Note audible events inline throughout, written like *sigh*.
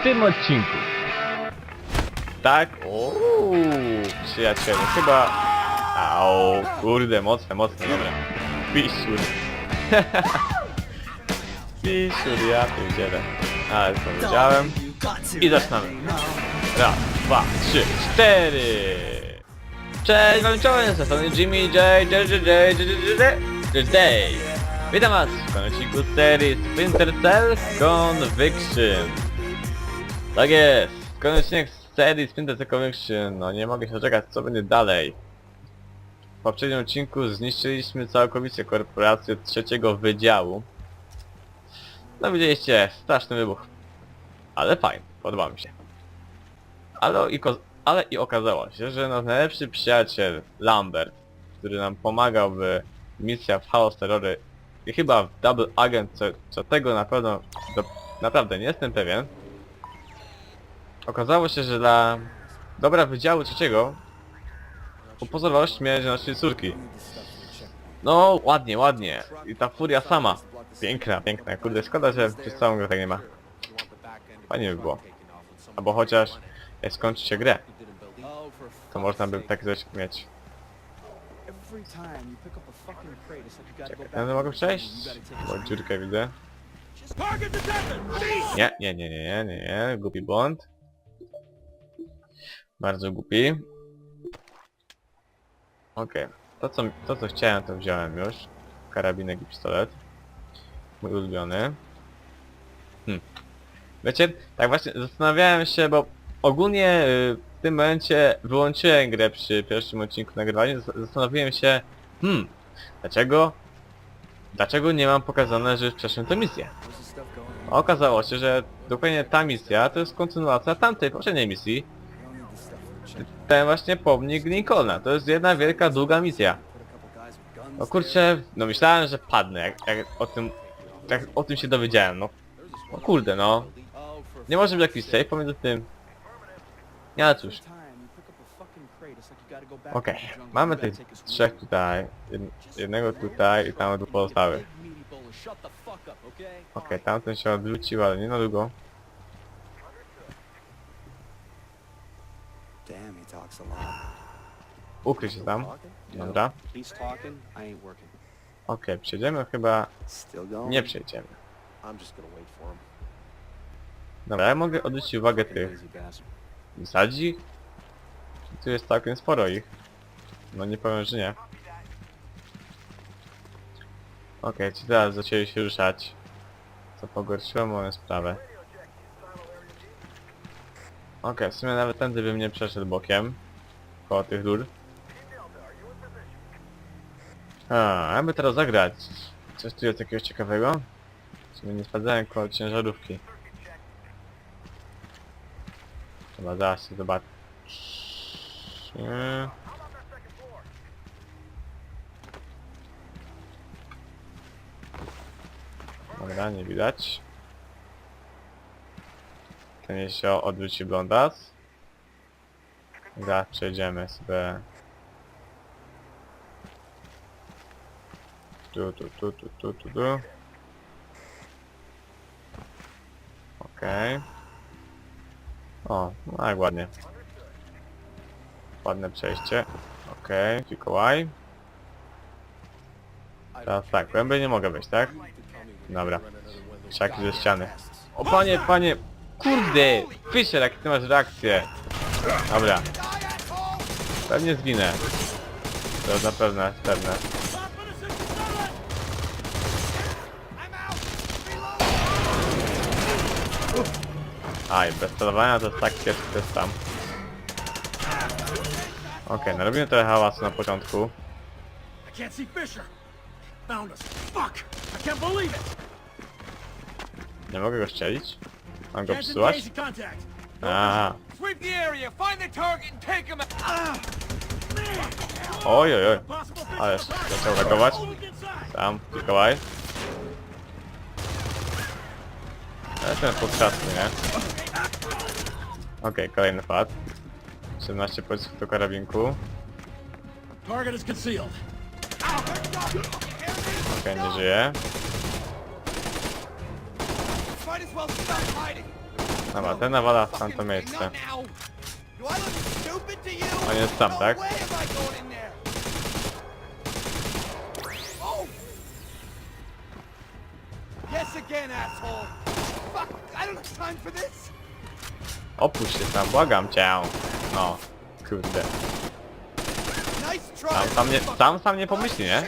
w tym odcinku. Tak, ooo, przyjaciele, chyba... Au, kurde, mocne, mocne, dobra. Pisiur. *laughs* Pisiur, ja pierdzielę. Ale co powiedziałem. I zaczynamy. Raz, dwa, trzy, cztery. Cześć, wam czołem, z Jimmy J, J, J, J, J, J, J, J, J. Witam was w konociku serii Splinter Cell Conviction. Tak jest, konecznik z serii Splinter Cell Conviction. No nie mogę się doczekać, co będzie dalej. W poprzednim odcinku zniszczyliśmy całkowicie korporację trzeciego wydziału. No widzieliście, straszny wybuch. Ale fajnie, podoba mi się. Ale i, ale i okazało się, że nasz najlepszy przyjaciel Lambert, który nam pomagał w misjach w Chaos Terrory i chyba w Double Agent, co, co tego na pewno, do, naprawdę nie jestem pewien, okazało się, że dla dobra Wydziału Trzeciego upozorował śmierć naszej córki. No, ładnie, ładnie. I ta furia sama. Piękna, piękna. Kurde, szkoda, że przez całą grę tak nie ma. Fajnie by było. Albo chociaż jak skończy się grę, to można by tak coś mieć. Czekaj, tędy mogę przejść? Bo dziurkę widzę. Nie, nie, nie, nie, nie, nie, głupi błąd. Bardzo głupi. Okej, to, co, to co chciałem to wziąłem już. Karabinek i pistolet. Mój ulubiony. Hmm. Wiecie, tak właśnie zastanawiałem się, bo ogólnie y, w tym momencie wyłączyłem grę przy pierwszym odcinku nagrywania. zas- Zastanowiłem się, hmm, dlaczego, dlaczego nie mam pokazane, że już przeszłem tę misję. Okazało się, że dokładnie ta misja to jest kontynuacja tamtej poprzedniej misji. Ten właśnie pomnik Lincolna. To jest jedna wielka, długa misja. No kurczę, no myślałem, że padnę, jak, jak o tym, jak o tym się dowiedziałem, no. No kurde, no. Nie może być jakiś save pomiędzy tym. Ale cóż. Okej, mamy tych trzech tutaj, jed- jednego tutaj i tam dwóch pozostałych. Okej, tamten się odwrócił, ale nie na długo. Damn, he talks a lot. Ukryj się tam. Dobra. Ain't working. Okej, przejdziemy chyba... Nie przejdziemy. Dobra, ja mogę odwrócić uwagę tych. Zasadzi? Tu jest całkiem sporo ich. No nie powiem, że nie. Okej, ci teraz zaczęli się ruszać. Co pogorszyło moją sprawę. Okej, w sumie nawet tędy bym nie przeszedł bokiem. Koło tych rur. A, jakby teraz zagrać. Coś tu jest jakiegoś ciekawego? W sumie nie sprawdzałem koło ciężarówki. Chyba zaraz się zobaczy. Dobra, nie widać. Ten się odwróci blondas. Zaraz przejdziemy sobie. Tu, tu, tu, tu, tu, tu, tu. Okej. O, no jak ładnie. Ładne przejście. Okej, Mikołaj. Teraz tak, głębiej nie mogę wejść, tak? Dobra. Krzaki ze ściany. O panie, panie! Kurde! Fisher, jak ty masz reakcję? Dobra. Pewnie zginę. To jest na pewno, pewne. Aj, bez celowania to jest tak kiepski to jest tam. Okej, no robimy trochę hałasu na początku. I can't see Fisher. Found us. Fuck! I can't believe it. Nie mogę go strzelić? Mam go przysyłać? Aha. Oj, oj, oj. Ależ zaczął reagować. Tam, Mikołaj. Jestem podczasny, nie? Okej, okay, kolejny pad. 17 pocisków do karabinku. Okej, okay, nie żyje. Dobra, ten nawala w tamto miejsce. On jest tam, tak? Opuść się tam, błagam cię. No, kurde. Tam sam nie, tam sam nie pomyśli, nie?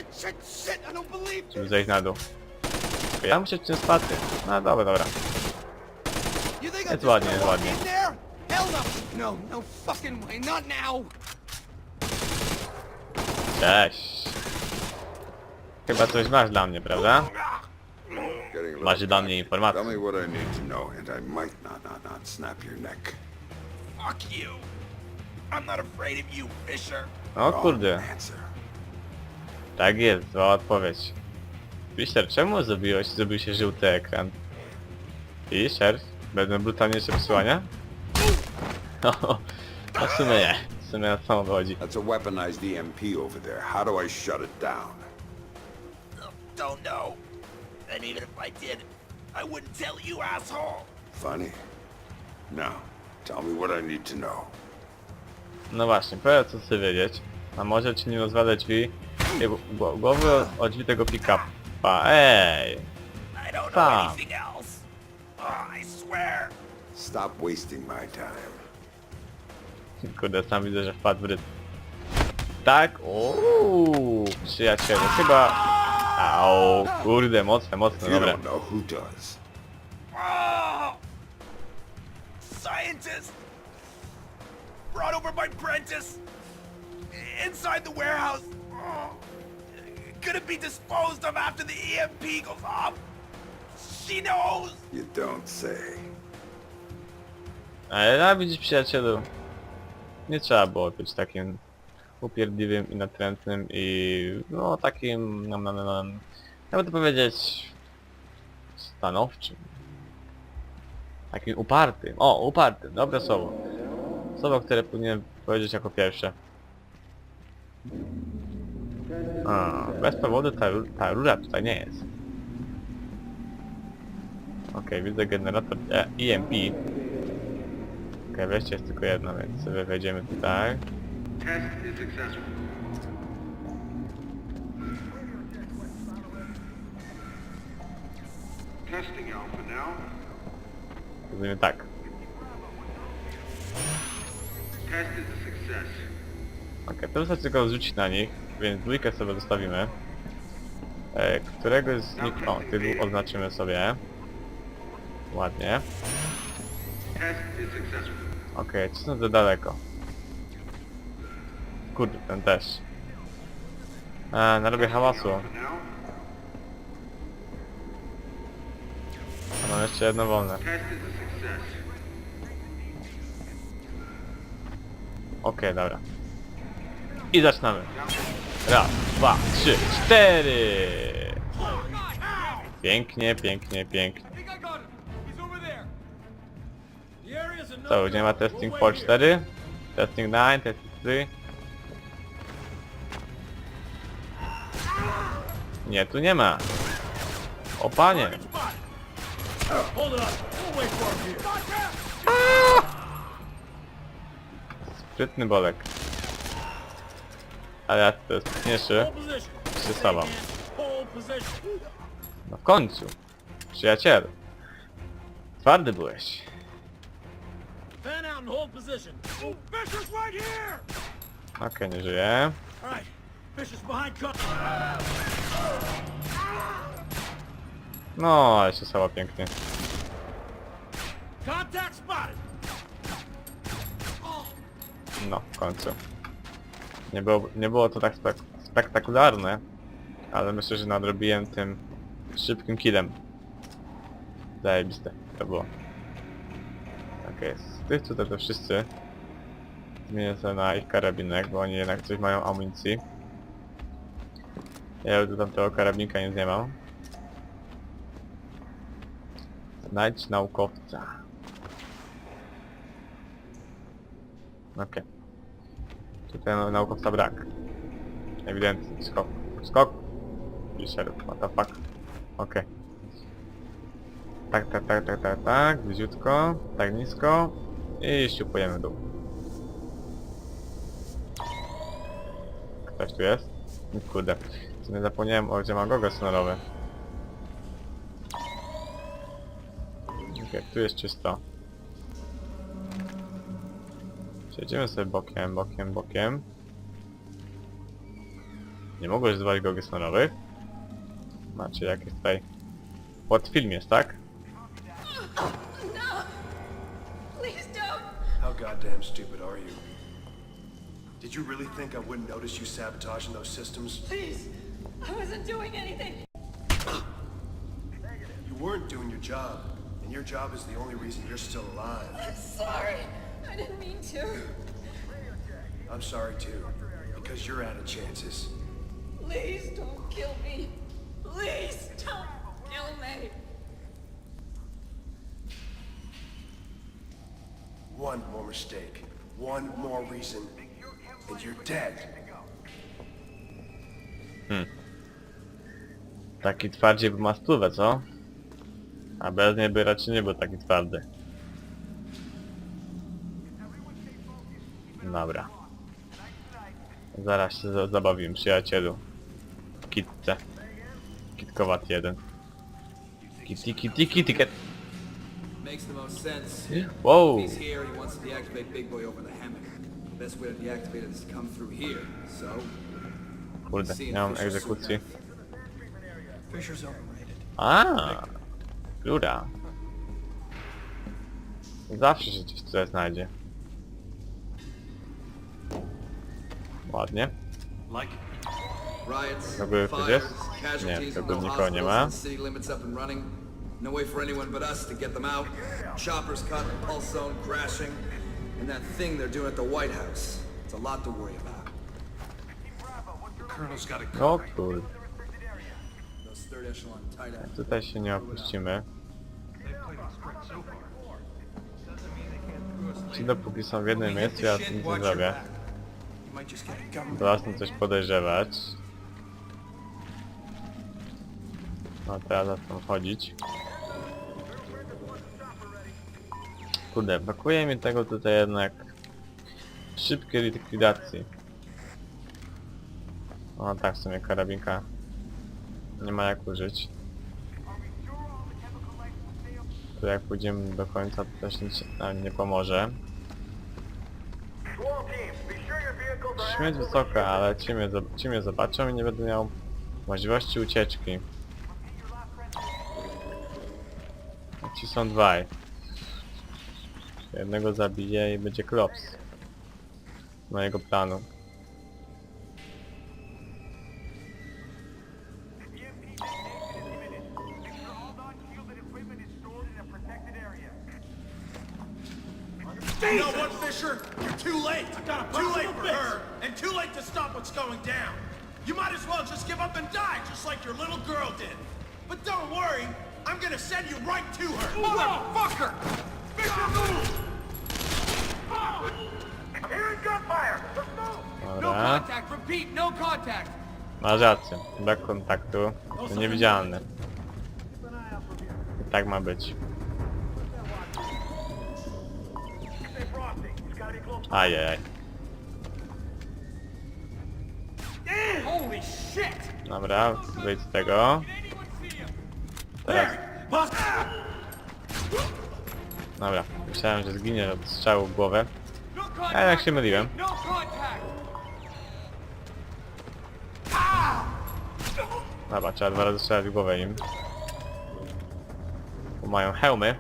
Żeby zejść na dół. Ja muszę cię spaty. No dobra, dobra. Jest ładnie, jest ładnie. no. No, no. Cześć. Chyba coś masz dla mnie, prawda? Masz dla mnie informację. Tell me what I need to know, and I might not, not, not snap your neck. Fuck you. I'm not afraid of you, Fisher. O Wrong kurde. Answer. Tak jest, zła odpowiedź. Fisher, czemu zrobiłeś, zrobił się żółty ekran? Fisher? Będą brutalniejsze przesłania? *laughs* No, w sumie nie. W sumie na co chodzi. That's a weaponized EMP over there. How do I shut it down? Don't know. And even if I did, I wouldn't tell you, asshole. Funny. Now, tell me what I need to know. No właśnie, powiedz co chcę wiedzieć. A może ci nie rozwalę drzwi? Głowy o, drzwi tego pick-upa. Ej! I don't know Stop. anything else. Oh, I swear. Stop wasting my time. Kurde, sam widzę, że wpadł w rytm. Tak? Uuu, przyjaciele, chyba... Au, kurde, mocne, mocne, If you dobra. don't know, who does? Oh! Scientist! Brought over by Prentice! Inside the warehouse! Oh. It be disposed of after the EMP goes off? She knows! You don't say. Ale no, widzisz przyjacielu, nie trzeba było być takim upierdliwym i natrętnym i no takim, no, no, no, jakby to powiedzieć, stanowczym. Takim upartym. O, upartym, dobre słowo. Słowo, które powinienem powiedzieć jako pierwsze. A, bez powodu ta, ta rura tutaj nie jest. Okej, widzę generator e, EMP. Okej, wejście jest tylko jedno, więc sobie wejdziemy tutaj. Test. Zrobimy tak. Test is. Okej, to wystarczy tylko zrzucić na nich, więc dwójkę sobie zostawimy. E, któregoś z nich... O, tylu oznaczymy sobie. Ładnie. Okej, okay, za daleko. Kurde, ten też. E, narobię hałasu. Mam jeszcze jedno wolne. Okej, dobra. I zaczynamy. Raz, dwa, trzy, cztery! Pięknie, pięknie, pięknie. Co, gdzie ma testing for 4? Testing 9, testing 3. Nie, tu nie ma. O panie. Hold it Ale ja to jest. Hold position. No w końcu. Przyjaciel. Twardy byłeś. Okej, nie żyje. No, ale się stała pięknie. No, w końcu. Nie było, nie było to tak spek spektakularne, ale myślę, że nadrobiłem tym szybkim killem. Zajebiste to było. Okej, z tych tutaj to wszyscy zmienię sobie na ich karabinek, bo oni jednak coś mają amunicji. Ja do tamtego karabinka nic nie mam. Znajdź naukowca. Okej. Tutaj naukowca brak. Ewidentnie. Skok. Skok. Fisher, what the fuck. Okej. Tak, tak, tak, tak, tak, tak, bliziutko, tak nisko i ściupujemy w dół. Ktoś tu jest? Kurde, w sumie zapomniałem o gdzie ma gogo sonorowy. Okej, tu jest czysto. Siedzimy sobie bokiem, bokiem, bokiem. Nie mogłeś zwać gogi sonorowych? Znaczy jak jest tutaj... Pod film jest, tak? How goddamn stupid are you? Did you really think I wouldn't notice you sabotaging those systems? Please! I wasn't doing anything! You weren't doing your job, and your job is the only reason you're still alive. I'm sorry! I didn't mean to. I'm sorry too, because you're out of chances. Please don't kill me! Please don't kill me! One more mistake, one more reason, and you're dead. Taki twardziej by ma stówę, co? A bez niej by raczej nie był taki twardy. Dobra. Zaraz się za- zabawimy, przyjacielu. W kitce. Kitkowat jeden. Kitty, kitty, kitty, cat. Makes the most sense. Wow! He's here and he wants to deactivate Big Boy over the hammock. The best way to deactivate it is to come through here. So, Kurde, nie mam egzekucji. Fisher's overrated. A, Rura. Zawsze się gdzieś tutaj znajdzie. Ładnie. Góry ktoś jest? Nie, no góry nikogo nie ma. No way for anyone but us to get them out. Choppers cut, pulse zone crashing, and that thing they're doing at the White House. It's a lot to worry about. Colonel's got a O kur... Those third echelon tight ends. Tutaj się nie opuścimy. Ci dopóki są w jednym miejscu, ja nic nie zrobię. A. Zaczną coś podejrzewać. No teraz zaczną wchodzić. Kurde, brakuje mi tego tutaj jednak szybkiej likwidacji. O tak, w sumie karabinka nie ma jak użyć. Tu jak pójdziemy do końca to też nic nam nie pomoże. Śmierć wysoka, ale ci mnie, ci mnie zobaczą i nie będę miał możliwości ucieczki. Ci są dwaj. Jednego zabiję i będzie klops. Mojego planu. You know what, Fisher? You're too late. too late for her, and too late to stop what's going down. You might as well just give up and die, just like your little girl did. But don't worry, I'm gonna send you right to her. Motherfucker! Fisher, move! I'm hearing gunfire. Let's move. Dobra. Repeat, no contact. Masz rację. Brak kontaktu. To niewidzialny. Tak ma być. Ajajaj. Dobra, wyjdź z tego. Teraz. Dobra, myślałem, że zginie od strzału w głowę. A jak się myliłem. Dobra, trzeba dwa razy strzelać w głowę im. Bo mają hełmy,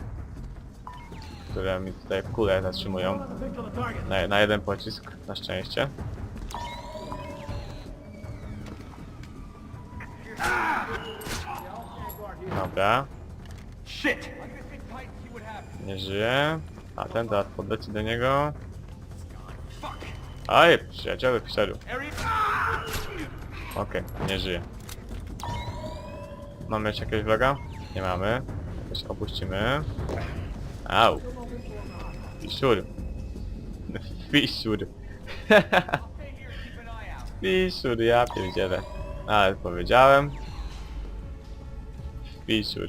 które mi tutaj kule zatrzymują. Na, na jeden pocisk, na szczęście. Dobra, nie żyje. A ten teraz podleci do niego. Oj, przyjacielu wszedł. Okej, nie żyje. Mamy jeszcze jakiegoś vloga? Nie mamy. Jakoś opuścimy. Au. Fishur. Fishur. Fishur, ja pierdzielę. Ale powiedziałem. Fishur.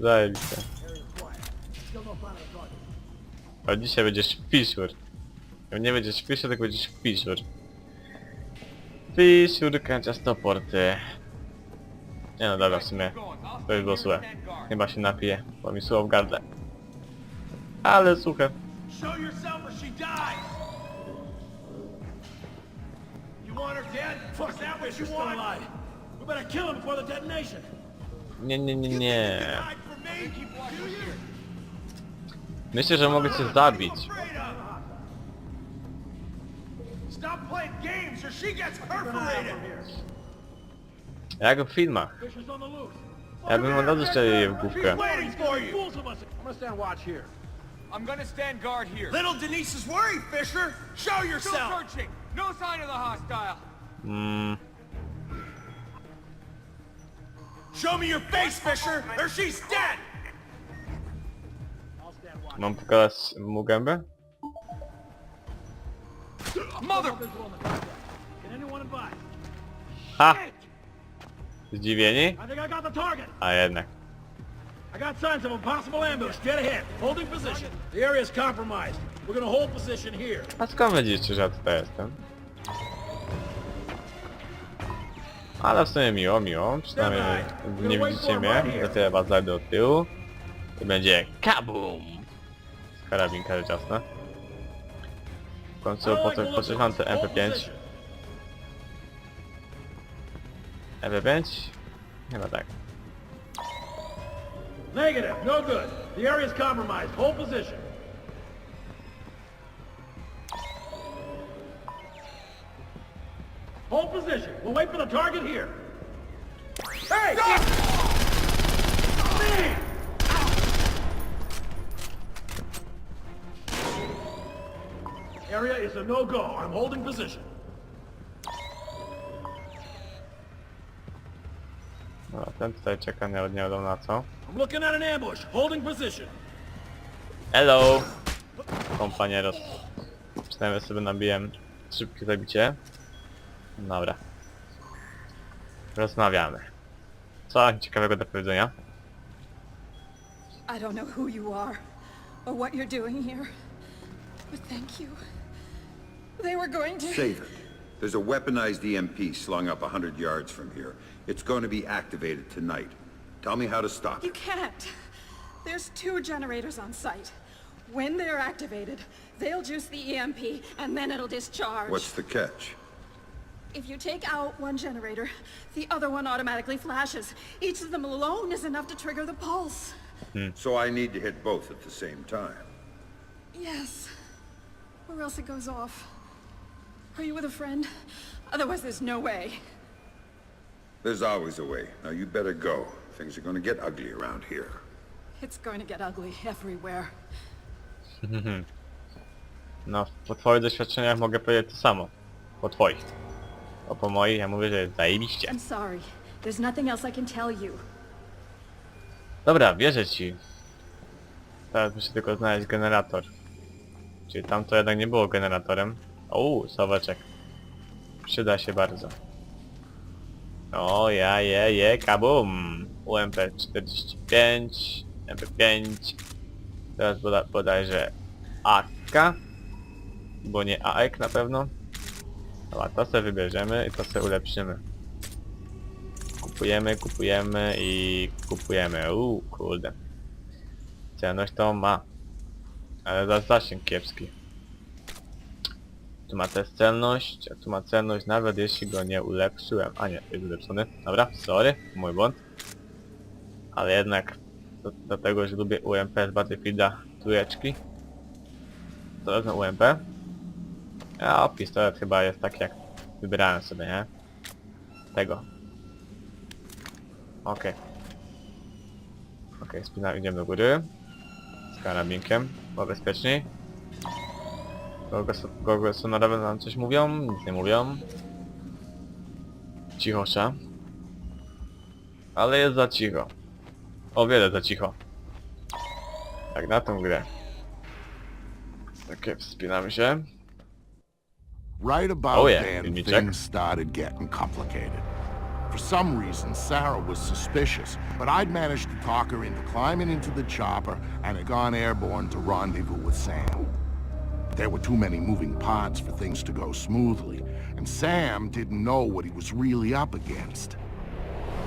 Zajebiście. A dzisiaj będziesz fishur. Nie będziesz fishur, tylko będziesz fishur. Fishur, kanciastoporty. Nie no dobra, w sumie to już było suche. Chyba się napiję, bo mi sucho w gardle. Ale suche. Show yourself or she dies! You want her dead? Is that what you want? We better kill him before the detonation. Nie, nie, nie, nie. Hide from me? Do you? Myślę, że mogę cię zabić. Stop playing games or she gets perforated! Jak w filmach. Ja bym od razu strzelił jej w główkę. Waiting for you! Fools of us! I'm gonna stand watch here. I'm gonna stand guard here. Little Denise is worried, Fisher! Show yourself! searching. No sign of the hostile. Mm, Show me your face, Fisher, or she's dead! mam pokazać mu gębę? Mother! Can anyone advise? Ha! Zdziwieni? I think I got the target! A jednak. I got signs of a possible ambush. Dead ahead. Holding position. The area is compromised. We're gonna hold position here. A skąd wiedziecie, że ja tutaj jestem? Ale w sumie miło, miło. Przynajmniej nie widzicie mnie. Za tyle was zajdę do tyłu. I będzie kabum! Z karabinka rzecz jasna. W końcu po to potrzebam te MP5. MP5? Chyba tak. Negative. No good. The area is compromised. Hold position. Hold position. We'll wait for the target here. Hey! Me! Area is a no-go. I'm holding position. No, ten tutaj czeka nie, nie wiadomo na co. I'm looking at an ambush. Holding position. Hello! Kompanieros. Przynajmniej sobie nabiłem szybkie zabicie. Dobra. Rozmawiamy. Co ciekawego do powiedzenia? I don't know who you are or what you're doing here, but thank you. They were going to... Save it. There's a weaponized EMP slung up a hundred yards from here. It's going to be activated tonight. Tell me how to stop it. You it. can't. There's two generators on site. When they're activated, they'll juice the EMP, and then it'll discharge. What's the catch? If you take out one generator, the other one automatically flashes. Each of them alone is enough to trigger the pulse. Hmm. So I need to hit both at the same time. Yes. Or else it goes off. Are you with a friend? Otherwise, there's no way. There's always a way. Now you better go. Things are going to get ugly around here. It's going to get ugly everywhere. No, po twoich doświadczeniach mogę powiedzieć to samo. Po twoich. A po moich ja mówię, że jest zajebiście. I'm sorry. There's nothing else I can tell you. Dobra, wierzę ci. Teraz muszę tylko znaleźć generator. Czyli tam to jednak nie było generatorem. Uuu, soweczek. Przyda się bardzo. O, ja, je, je, kabum! UMP 45, MP5. Teraz boda, bodajże AK. Bo nie AEK na pewno. Dobra, to sobie wybierzemy i to sobie ulepszymy. Kupujemy, kupujemy i kupujemy. Uuu, kurde. Celność to ma. Ale za zasięg kiepski. Tu ma też celność, a tu ma celność nawet jeśli go nie ulepszyłem. A nie, jest ulepszony. Dobra, sorry, mój błąd. Ale jednak do, do tego, że lubię UMP z Battlefielda trójeczki. To wezmę UMP. A pistolet chyba jest tak jak wybierałem sobie, nie? Tego. Okej. Okej, spinamy, idziemy do góry. Z karabinkiem, bo bezpieczniej. Gogle sonorowe nam coś mówią? Nic nie mówią. Cichosza. Ale jest za cicho. O wiele za cicho. Tak na tą grę. Takie, wspinamy się. Right about Oh, yeah, then, didn't you check? things started getting complicated. For some reason, Sarah was suspicious, but I'd managed to talk her into climbing into the chopper and had gone airborne to rendezvous with Sam. There were too many moving parts for things to go smoothly, and Sam didn't know what he was really up against.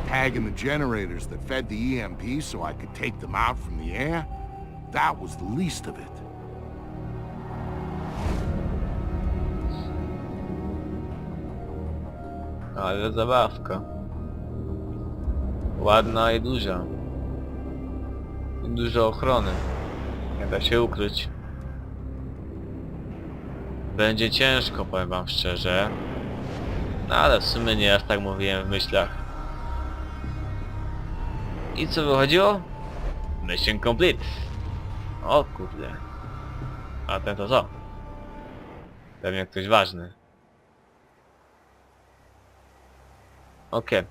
Tagging the generators that fed the EMP so I could take them out from the air, that was the least of it. Ale zabawka. Ładna i duża. I dużo ochrony. Nie da się ukryć. Będzie ciężko, powiem wam szczerze. No ale w sumie nie aż tak mówiłem w myślach. I co wychodziło? Mission complete. O kurde. A ten to co? Pewnie ktoś ważny. Okej.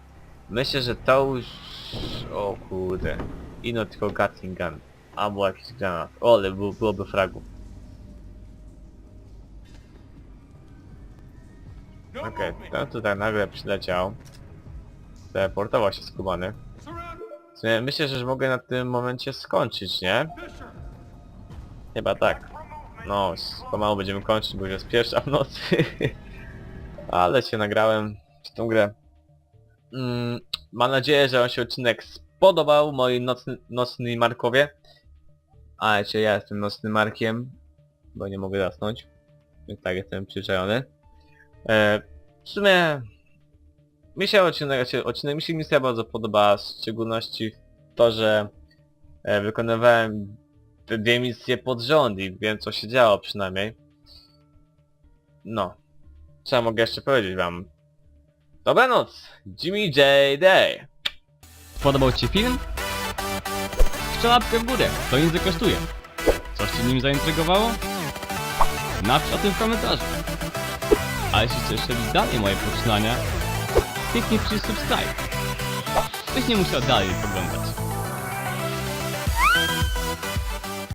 Myślę, że to już... O kurde. Ino tylko Gatling Gun. Albo jakiś granat. O, ale było, byłoby fragu. Okej, ten tutaj nagle przyleciał. Teleportował się skubany. Myślę, że mogę na tym momencie skończyć, nie? Chyba tak. No, s- pomału będziemy kończyć, bo już jest pierwsza w nocy. *laughs* Ale się nagrałem w tą grę. Mm, mam nadzieję, że wam się odcinek spodobał, moi nocny, nocny Markowie. A, czy ja jestem nocnym Markiem, bo nie mogę zasnąć. Więc tak, jestem przyczajony. E, w sumie... Mi się odcinek, znaczy, odcinek mi się misja bardzo podoba, w szczególności to, że e, wykonywałem te dwie misje pod rząd i wiem co się działo przynajmniej. No. Co mogę jeszcze powiedzieć wam? Dobranoc! Jimmy J. Day! Podobał Ci film? Jeszcze łapkę w górę, to nic nie kosztuje. Coś Cię nim zaintrygowało? Napisz o tym w komentarzu. A jeśli chcesz śledzić dalej moje poczynania, kliknij przycisk subscribe. Byś nie musiał dalej poglądać.